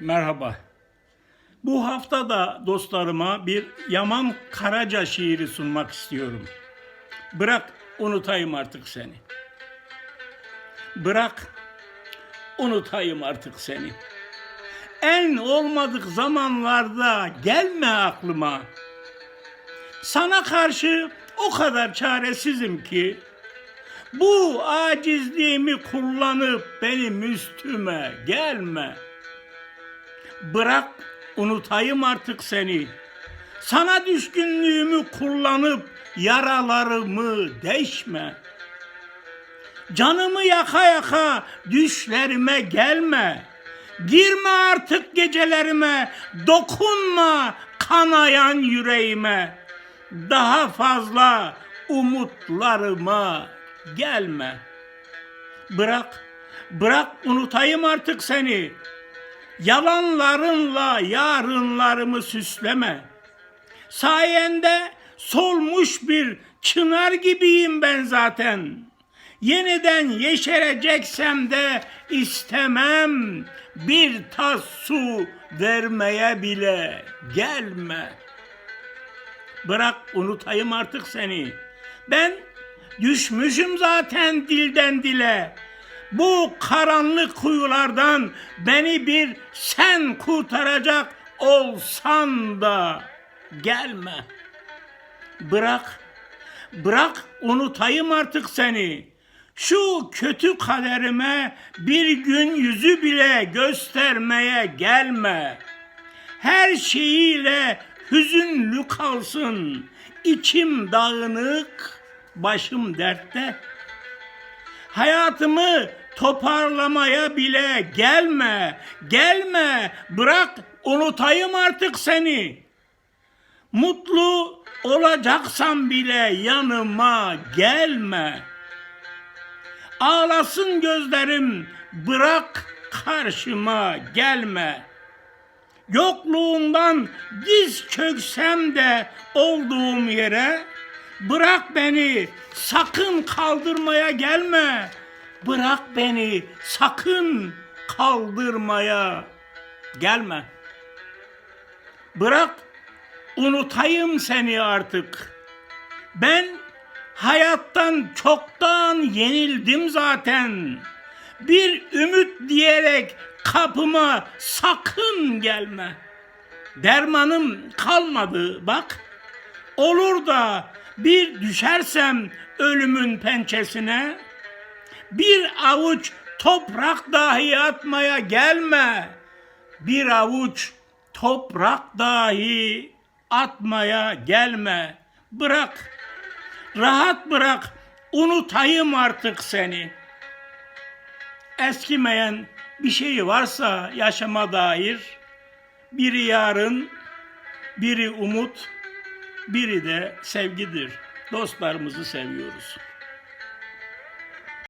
Merhaba. Bu hafta da dostlarıma bir Yaman Karaca şiiri sunmak istiyorum. Bırak unutayım artık seni. Bırak unutayım artık seni. En olmadık zamanlarda gelme aklıma. Sana karşı o kadar çaresizim ki bu acizliğimi kullanıp benim üstüme gelme. Bırak unutayım artık seni. Sana düşkünlüğümü kullanıp yaralarımı deşme. Canımı yaka yaka düşlerime gelme. Girme artık gecelerime, dokunma kanayan yüreğime. Daha fazla umutlarıma gelme. Bırak, bırak unutayım artık seni. Yalanlarınla yarınlarımı süsleme. Sayende solmuş bir çınar gibiyim ben zaten. Yeniden yeşereceksem de istemem bir tas su vermeye bile gelme. Bırak unutayım artık seni. Ben düşmüşüm zaten dilden dile. Bu karanlık kuyulardan beni bir sen kurtaracak olsan da gelme. Bırak, bırak unutayım artık seni. Şu kötü kaderime bir gün yüzü bile göstermeye gelme. Her şeyiyle hüzünlü kalsın. İçim dağınık, başım dertte. Hayatımı toparlamaya bile gelme, gelme, bırak unutayım artık seni. Mutlu olacaksan bile yanıma gelme. Ağlasın gözlerim, bırak karşıma gelme. Yokluğundan diz çöksem de olduğum yere bırak beni sakın kaldırmaya gelme. Bırak beni sakın kaldırmaya gelme. Bırak unutayım seni artık. Ben hayattan çoktan yenildim zaten. Bir ümit diyerek kapıma sakın gelme. Dermanım kalmadı bak. Olur da bir düşersem ölümün pençesine bir avuç toprak dahi atmaya gelme. Bir avuç toprak dahi atmaya gelme. Bırak. Rahat bırak. Unutayım artık seni. Eskimeyen bir şey varsa yaşama dair biri yarın, biri umut, biri de sevgidir. Dostlarımızı seviyoruz.